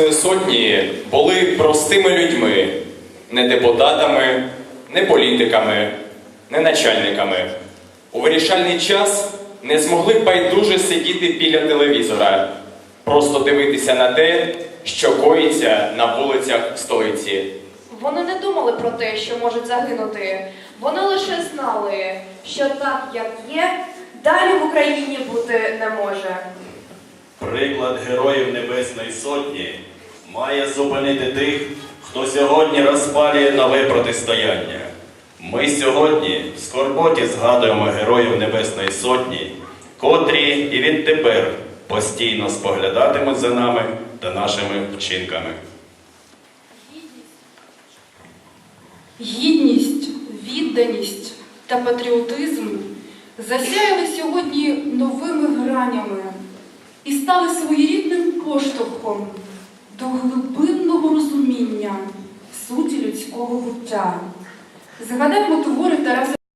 Небесної Сотні були простими людьми, не депутатами, не політиками, не начальниками. У вирішальний час не змогли байдуже сидіти біля телевізора, просто дивитися на те, що коїться на вулицях столиці. Вони не думали про те, що можуть загинути. Вони лише знали, що так, як є, далі в Україні бути не може. Приклад Героїв Небесної Сотні має зупинити тих, хто сьогодні розпалює нове протистояння. Ми сьогодні в скорботі згадуємо Героїв Небесної Сотні, котрі і відтепер постійно споглядатимуть за нами та нашими вчинками. Гідність, відданість та патріотизм засяяли сьогодні новими гранями стали своєрідним поштовхом до глибинного розуміння суті людського буття. Згадаємо твори Тараса